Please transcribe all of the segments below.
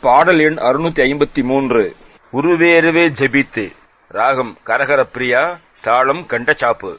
பாடல் எண் அறுநூத்தி ஐம்பத்தி மூன்று. உருவேறுவே ஜெபித்து. ராகம் கரகர பிரியா தாளம் கண்ட சாப்பு.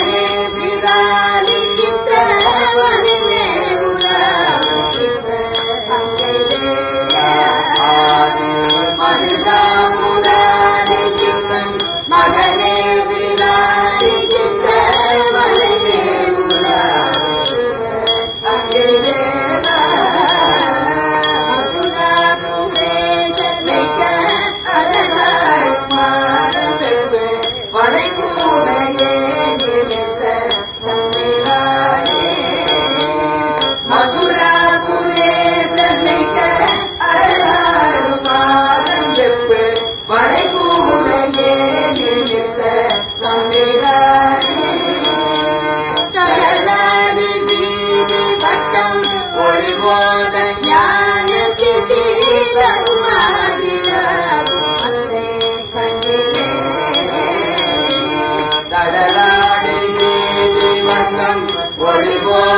மகனே ஒளிவோத ஞான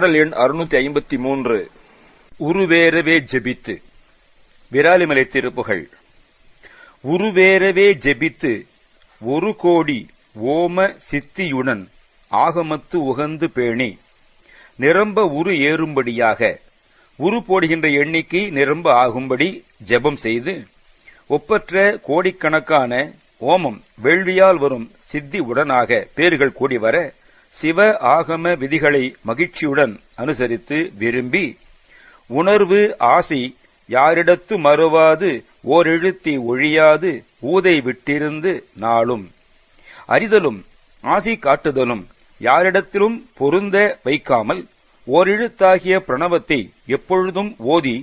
பாடல் எண் அறுநூத்தி ஐம்பத்தி மூன்று. உருவேறவே ஜெபித்து. விராலிமலை திருப்புகள். உருவேறவே ஜெபித்து. ஒரு கோடி ஓம சித்தியுடன் ஆகமத்து உகந்து பேணி. நிரம்ப உரு ஏறும்படியாக. உரு போடுகின்ற எண்ணிக்கை நிரம்ப ஆகும்படி ஜெபம் செய்து. ஒப்பற்ற கோடிக்கணக்கான ஓமம் வேள்வியால் வரும் சித்தி உடனாக பேர்கள் கூடி வர சிவ ஆகம விதிகளை மகிழ்ச்சியுடன் அனுசரித்து விரும்பி உணர்வு ஆசி யாரிடத்து மறுவாது ஓரெழுத்தி ஒழியாது ஊதை விட்டிருந்து நாளும். அறிதலும் ஆசி காட்டுதலும் யாரிடத்திலும் பொருந்த வைக்காமல் ஓரெழுத்தாகிய பிரணவத்தை எப்பொழுதும் ஓதி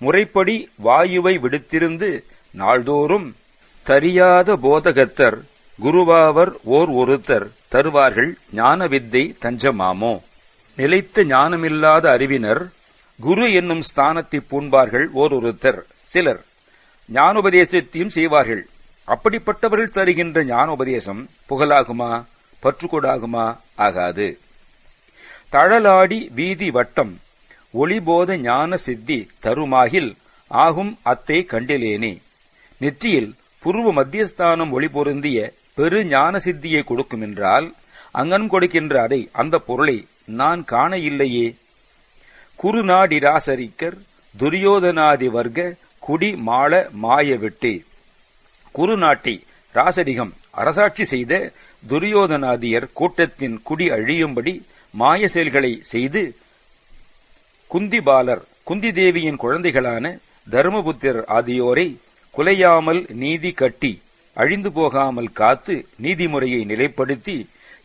முறைப்படி வாயுவை விடுத்திருந்து நாள்தோறும் தரியாத போதகத்தர் குருவாவர் ஓர் ஒருத்தர் தருவார்கள் ஞான வித்தை தஞ்சமாமோ? நிலைத்த ஞானமில்லாத அறிவினர் குரு என்னும் ஸ்தானத்தை பூண்பார்கள் ஓர் ஒருத்தர் சிலர். ஞானோபதேசத்தையும் செய்வார்கள். அப்படிப்பட்டவர்கள் தருகின்ற ஞானோபதேசம் புகழாகுமா? பற்றுக்கொடாகுமா? ஆகாது. தழலாடி வீதி வட்டம் ஒளிபோத ஞான சித்தி தருமாகில் ஆகும் அத்தை கண்டிலேனே. நெற்றியில் புருவ மத்தியஸ்தானம் ஒளி பொருந்திய பெரு ஞான சித்தியை கொடுக்குமென்றால் அங்கனம் கொடுக்கின்ற அதை அந்த பொருளை நான் காண இல்லையே குருநாடிராசரிக்கர் துரியோதனாதி வர்க்க குடி மாள மாய விட்டு. குருநாட்டை ராசரிகம் அரசாட்சி செய்த துரியோதனாதியர் கூட்டத்தின் குடி அழியும்படி மாய செயல்களை செய்து குந்திபாலர் குந்தி தேவியின் குழந்தைகளான தர்மபுத்திரர் ஆகியோரை குலையாமல் நீதி கட்டி அழிந்து போகாமல் காத்து நீதிமுறையை நிலைப்படுத்தி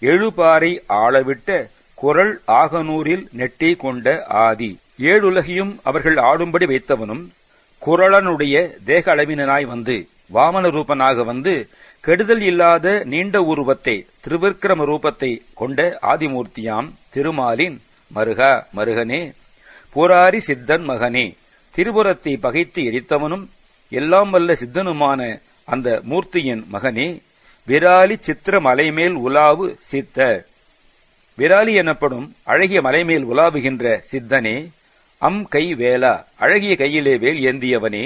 எழுபாறை ஆளவிட்ட குரல் ஆகனூரில் நெட்டே கொண்ட ஆதி. ஏழுலகையும் அவர்கள் ஆடும்படி வைத்தவனும் குரலனுடைய தேக அளவினனாய் வந்து வாமன ரூபனாக வந்து கெடுதல் இல்லாத நீண்ட உருவத்தை திருவிக்கிரம ரூபத்தை கொண்ட ஆதிமூர்த்தியாம் திருமாலின் மருகா மருகனே புராரி சித்தன் மகனே திருபுரத்தை பகைத்து எரித்தவனும் எல்லாம் வல்ல சித்தனுமான அந்த மூர்த்தியின் மகனே விராலி சித்திர மலைமேல் உலாவு சித்த. விராலி எனப்படும் அழகிய மலைமேல் உலாவுகின்ற சித்தனே அம் கை வேலா அழகிய கையிலே வேல் ஏந்தியவனே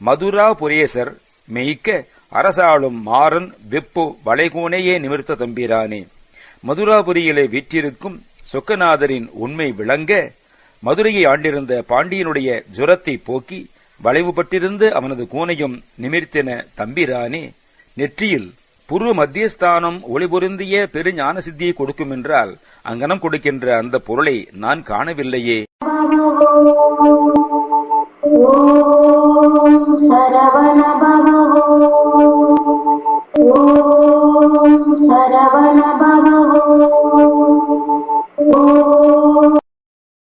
மதுராபுரேசர் மெய்க்க அரசாளும் மாறன் வெப்பு வளைகோனையே நிமிர்த்த தம்பிரானே. மதுராபுரியிலே வீற்றிருக்கும் சொக்கநாதரின் உண்மை விளங்க மதுரையை ஆண்டிருந்த பாண்டியனுடைய ஜுரத்தை போக்கி வளைவுபட்டிருந்து அவனது கூனையும் நிமிர்த்தின தம்பிராணி நெற்றியில் புரு மத்தியஸ்தானம் ஒளிபொருந்திய பெருஞான சித்தியை கொடுக்கும் என்றால் அங்கனம் கொடுக்கின்ற அந்த பொருளை நான் காணவில்லையே. சரவண